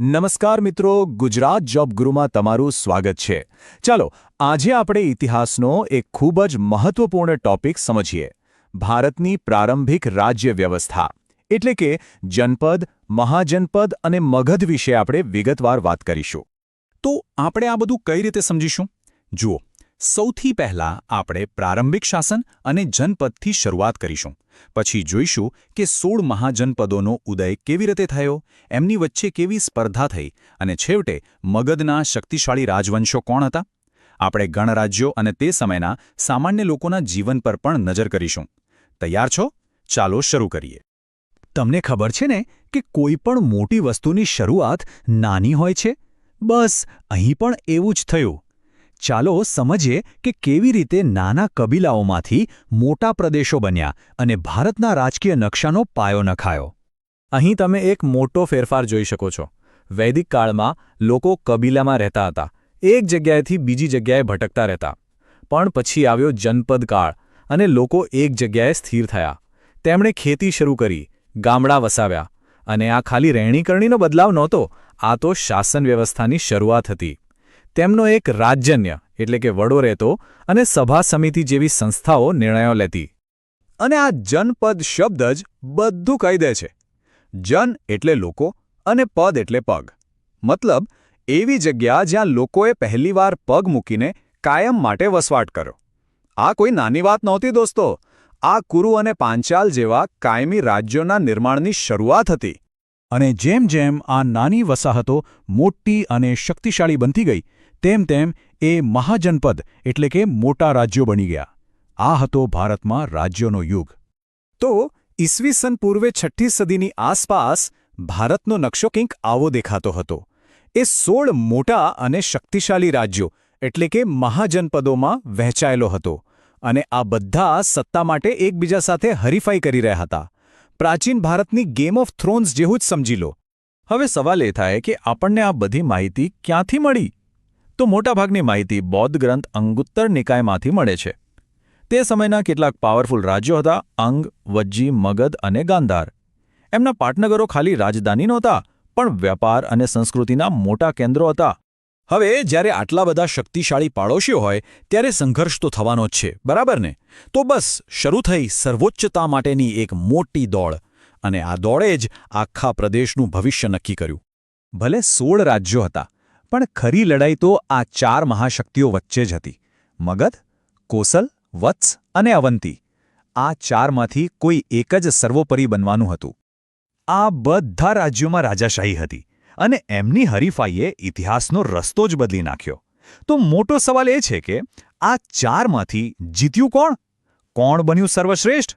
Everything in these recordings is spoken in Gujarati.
નમસ્કાર મિત્રો, ગુજરાત જોબ ગુરુમાં તમારું સ્વાગત છે. ચાલો, આજે આપણે ઇતિહાસનો એક ખૂબ જ મહત્વપૂર્ણ ટોપિક સમજીએ. ભારતની પ્રારંભિક રાજ્ય વ્યવસ્થા. એટલે કે, જનપદ, મહાજનપદ અને મગધ વિશે આપણે વિગતવાર વાત કરીશું. તો આપણે આ બધું કઈ રીતે સમજીશું? જુઓ સૌથી પહેલા આપણે પ્રારંભિક શાસન અને જનપદથી શરૂઆત કરીશું. પછી જોઈશું કે સોળ મહાજનપદોનો ઉદય કેવી રીતે થયો, એમની વચ્ચે કેવી સ્પર્ધા થઈ અને છેવટે મગધના શક્તિશાળી રાજવંશો કોણ હતા? આપણે ગણરાજ્યો અને તે સમયના સામાન્ય લોકોના જીવન પર પણ નજર કરીશું. તૈયાર છો? ચાલો શરૂ કરીએ. તમને ખબર છે ને કે કોઈ પણ મોટી વસ્તુની શરૂઆત નાની હોય છે? બસ, અહીં પણ એવું જ થયું. ચાલો સમજીએ કે કેવી રીતે નાના કબીલાઓમાંથી મોટા પ્રદેશો બન્યા અને ભારતના રાજકીય નકશાનો પાયો નખાયો. અહીં તમે એક મોટો ફેરફાર જોઈ શકો છો. વૈદિક કાળમાં લોકો કબીલામાં રહેતા હતા. એક જગ્યાએથી બીજી જગ્યાએ ભટકતા રહેતા. પણ પછી આવ્યો જનપદ કાળ અને લોકો એક જગ્યાએ સ્થિર થયા. તેમણે ખેતી શરૂ કરી, ગામડા વસાવ્યા અને આ ખાલી રહેણીકરણીનો બદલાવ નહોતો, આ તો શાસન વ્યવસ્થાની શરૂઆત હતી. તેમનો એક રાજ્યન્ય, એટલે કે વડો રહેતો અને સભા સમિતિ જેવી સંસ્થાઓ નિર્ણયો લેતી. અને આ જનપદ શબ્દ જ બધું કહી દે છે. જન એટલે લોકો અને પદ એટલે પગ. મતલબ, એવી જગ્યા જ્યાં લોકોએ પહેલીવાર પગ મૂકીને કાયમ માટે વસવાટ કર્યો આ કોઈ નાની વાત નહોતી દોસ્તો. આ કુરુ અને પાંચાલ જેવા કાયમી રાજ્યોના નિર્માણની શરૂઆત હતી. અને જેમ જેમ આ નાની વસાહતો મોટી અને શક્તિશાળી બનતી ગઈ તેમ તેમ એ મહાજનપદ એટલે કે મોટા રાજ્યો બની ગયા. આ હતો ભારતમાં રાજ્યોનો યુગ. તો ઈસવીસન પૂર્વે છઠ્ઠી સદીની આસપાસ ભારતનો નકશો કંઈક આવો દેખાતો હતો. એ સોળ મોટા અને શક્તિશાળી રાજ્યો એટલે કે મહાજનપદોમાં વહેંચાયેલો હતો અને આ બધા સત્તા માટે એકબીજા સાથે હરીફાઈ કરી રહ્યા હતા. પ્રાચીન ભારતની ગેમ ઓફ થ્રોન્સ જેવું જ સમજી લો. હવે સવાલ એ થાય કે આપણને આ બધી માહિતી ક્યાંથી મળી? તો મોટાભાગની માહિતી બૌદ્ધ ગ્રંથ અંગુત્તર નિકાયમાંથી મળે છે. તે સમયના કેટલાક પાવરફુલ રાજ્યો હતા, અંગ, વજ્જી, મગધ અને ગાંધાર. એમના પાટનગરો ખાલી રાજધાની નહોતા, પણ વ્યાપાર અને સંસ્કૃતિના મોટા કેન્દ્રો હતા. હવે જ્યારે આટલા બધા શક્તિશાળી પાડોશીઓ હોય, ત્યારે સંઘર્ષ તો થવાનો જ છે, બરાબર ને? તો બસ શરૂ થઈ સર્વોચ્ચતા માટેની એક મોટી દોડ, અને આ દોડે જ આખા પ્રદેશનું ભવિષ્ય નક્કી કર્યું. ભલે સોળ રાજ્યો હતા પણ ખરી લડાઈ તો આ ચાર મહાશક્તિઓ વચ્ચે જ હતી. મગધ, કોસલ, વત્સ અને અવંતી. આ ચારમાંથી કોઈ એક જ સર્વોપરી બનવાનું હતું. આ બધા રાજ્યોમાં રાજાશાહી હતી અને એમની હરીફાઈએ ઇતિહાસનો રસ્તો જ બદલી નાખ્યો. તો મોટો સવાલ એ છે કે, આ ચારમાંથી જીત્યું કોણ? કોણ બન્યું સર્વશ્રેષ્ઠ?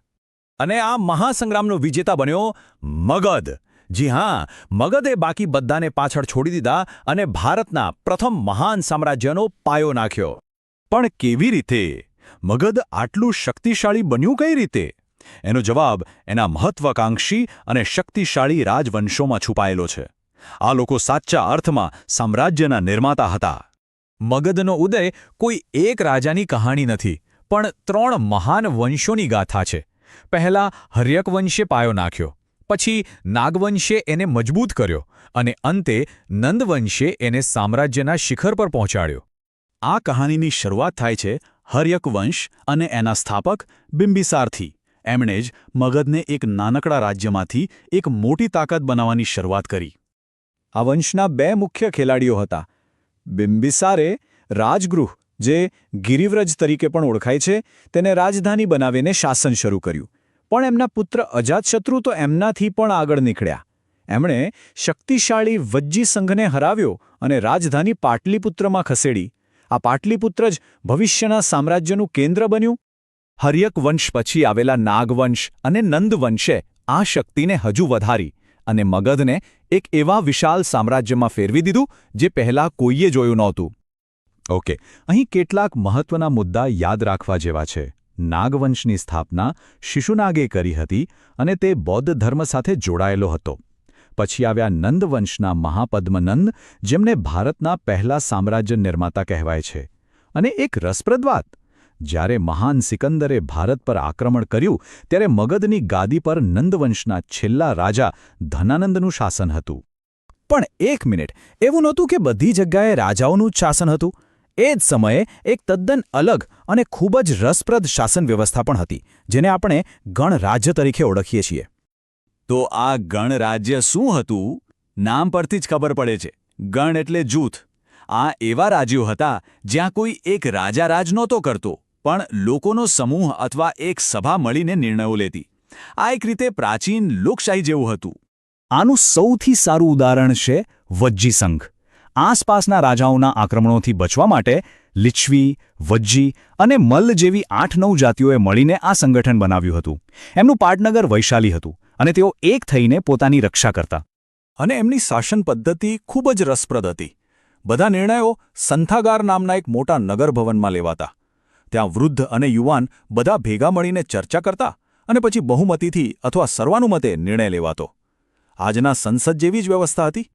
અને આ મહાસંગ્રામનો વિજેતા બન્યો મગધ. જી હા, મગધે બાકી બધાને પાછળ છોડી દીધા અને ભારતના પ્રથમ મહાન સામ્રાજ્યનો પાયો નાખ્યો. પણ કેવી રીતે? મગધ આટલું શક્તિશાળી બન્યું કઈ રીતે? એનો જવાબ એના મહત્વાકાંક્ષી અને શક્તિશાળી રાજવંશોમાં છુપાયેલો છે. આ લોકો સાચા અર્થમાં સામ્રાજ્યના નિર્માતા હતા. મગધનો ઉદય કોઈ એક રાજાની કહાણી નથી, પણ ત્રણ મહાન વંશોની ગાથા છે. પહેલા હર્યકવંશે પાયો નાખ્યો પછી નાગવંશે એને મજબૂત કર્યો અને અંતે નંદવંશે એને સામ્રાજ્યના શિખર પર પહોંચાડ્યો. આ કહાનીની શરૂઆત થાય છે હર્યક વંશ અને એના સ્થાપક બિંબિસારથી. એમણે જ મગધને એક નાનકડા રાજ્યમાંથી એક મોટી તાકાત બનાવવાની શરૂઆત કરી. આ વંશના બે મુખ્ય ખેલાડીઓ હતા. બિંબિસારે રાજગૃહ, જે ગિરિવ્રજ તરીકે પણ ઓળખાય છે, તેને રાજધાની બનાવીને શાસન શરૂ કર્યું. પણ એમના પુત્ર અજાતશત્રુ તો એમનાથી પણ આગળ નીકળ્યા. એમણે શક્તિશાળી વજ્જી સંઘને હરાવ્યો અને રાજધાની પાટલીપુત્રમાં ખસેડી. આ પાટલીપુત્ર જ ભવિષ્યના સામ્રાજ્યનું કેન્દ્ર બન્યું. હરિયક વંશ પછી આવેલા નાગવંશ અને નંદવંશે આ શક્તિને હજુ વધારી અને મગધને એક એવા વિશાલ સામ્રાજ્યમાં ફેરવી દીધું જે પહેલાં કોઈએ જોયું નહોતું. ઓકે, અહીં કેટલાક મહત્વના મુદ્દા યાદ રાખવા જેવા છે. નાગવંશની સ્થાપના શિશુનાગે કરી હતી અને તે બૌદ્ધ ધર્મ સાથે જોડાયેલો હતો. પછી આવ્યા નંદવંશના મહાપદ્મનંદ, જેમને ભારતના પહેલા સામ્રાજ્ય નિર્માતા કહેવાય છે. અને એક રસપ્રદ વાત, જ્યારે મહાન સિકંદરે ભારત પર આક્રમણ કર્યું, ત્યારે મગધની ગાદી પર નંદવંશના છેલ્લા રાજા ધનાનંદનું શાસન હતું. પણ એક મિનિટ, એવું નહોતું કે બધી જગ્યાએ રાજાઓનું જ શાસન હતું? એ જ સમયે એક તદ્દન અલગ અને ખૂબ જ રસપ્રદ શાસન વ્યવસ્થા પણ હતી જેને આપણે ગણરાજ્ય તરીકે ઓળખીએ છીએ. તો આ ગણરાજ્ય શું હતું? નામ પરથી જ ખબર પડે છે. ગણ એટલે જૂથ. આ એવા રાજ્યો હતા જ્યાં કોઈ એક રાજા રાજ નહોતો કરતો પણ લોકોનો સમૂહ અથવા એક સભા મળીને નિર્ણયો લેતી. આ એક રીતે પ્રાચીન લોકશાહી જેવું હતું. આનું સૌથી સારું ઉદાહરણ છે વજ્જી સંઘ આસપાસના રાજાઓના આક્રમણોથી બચવા માટે લિચ્છવી વજ્જી અને મલ્લ જેવી આઠ નવ જાતિઓએ મળીને આ સંગઠન બનાવ્યું હતું. એમનું પાટનગર વૈશાલી હતું અને તેઓ એક થઈને પોતાની રક્ષા કરતા. અને એમની શાસન પદ્ધતિ ખૂબ જ રસપ્રદ હતી. બધા નિર્ણયો સંથાગાર નામના એક મોટા નગર ભવનમાં લેવાતા. ત્યાં વૃદ્ધ અને યુવાન બધા ભેગા મળીને ચર્ચા કરતા અને પછી બહુમતીથી અથવા સર્વાનુમતે નિર્ણય લેવાતો. આજના સંસદ જેવી જ વ્યવસ્થા હતી.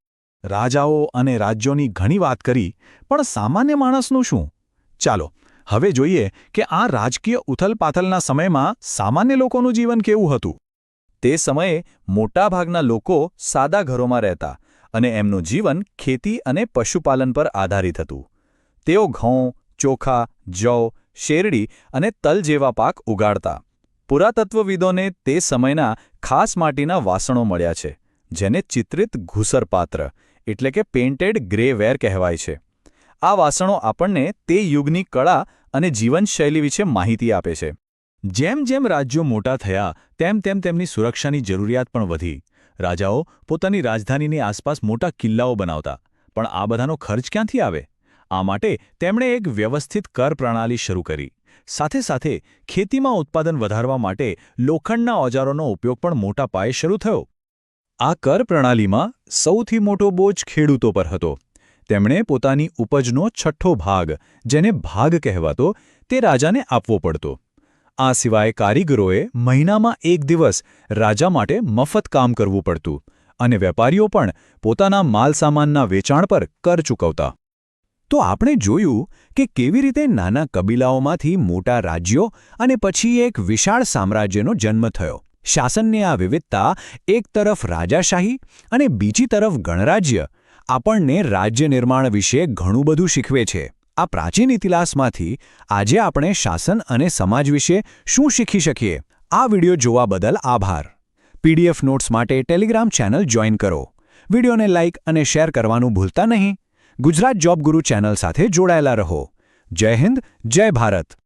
રાજાઓ અને રાજ્યોની ઘણી વાત કરી, પણ સામાન્ય માણસનું શું? ચાલો, હવે જોઈએ કે આ રાજકીય ઉથલપાથલના સમયમાં સામાન્ય લોકોનું જીવન કેવું હતું. તે સમયે મોટાભાગના લોકો સાદા ઘરોમાં રહેતા અને એમનું જીવન ખેતી અને પશુપાલન પર આધારિત હતું. તેઓ ઘઉં, ચોખા, જવ, શેરડી અને તલ જેવા પાક ઉગાડતા. પુરાતત્વવિદોને તે સમયના ખાસ માટીના વાસણો મળ્યા છે, જેને ચિત્રિત ઘૂસરપાત્ર એટલે કે પેઇન્ટેડ ગ્રે વેર કહેવાય છે. આ વાસણો આપણને તે યુગની કળા અને જીવનશૈલી વિશે માહિતી આપે છે. જેમ જેમ રાજ્યો મોટા થયા, તેમ તેમ તેમની સુરક્ષાની જરૂરિયાત પણ વધી. રાજાઓ પોતાની રાજધાનીની આસપાસ મોટા કિલ્લાઓ બનાવતા, પણ આ બધાનો ખર્ચ ક્યાંથી આવે? આ માટે તેમણે એક વ્યવસ્થિત કર પ્રણાલી શરૂ કરી. સાથે સાથે ખેતીમાં ઉત્પાદન વધારવા માટે લોખંડના ઓજારોનો ઉપયોગ પણ મોટા પાયે શરૂ થયો. આ કર પ્રણાલીમાં સૌથી મોટો બોજ ખેડૂતો પર હતો. તેમણે પોતાની ઉપજનો છઠ્ઠો ભાગ, જેને ભાગ કહેવાતો, તે રાજાને આપવો પડતો. આ સિવાય કારીગરોએ મહિનામાં એક દિવસ રાજા માટે મફત કામ કરવું પડતું અને વેપારીઓ પણ પોતાના માલસામાનના વેચાણ પર કર ચૂકવતા. તો આપણે જોયું કે કેવી રીતે નાના કબીલાઓમાંથી મોટા રાજ્યો અને પછી એક વિશાળ સામ્રાજ્યનો જન્મ થયો. શાસનની આ વિવિધતા એક તરફ રાજાશાહી અને બીજી તરફ ગણરાજ્ય આપણને રાજ્ય નિર્માણ વિશે ઘણું બધું શીખવે છે. આ પ્રાચીન ઇતિહાસમાંથી આજે આપણે શાસન અને સમાજ વિશે શું શીખી શકીએ? આ વિડિયો જોવા બદલ આભાર. પીડીએફ નોટ્સ માટે ટેલિગ્રામ ચેનલ જોઈન કરો. વિડિયોને લાઇક અને શેર કરવાનું ભૂલતા નહીં. ગુજરાત જોબ ગુરુ ચેનલ સાથે જોડાયેલા રહો. જય હિન્દ, જય ભારત.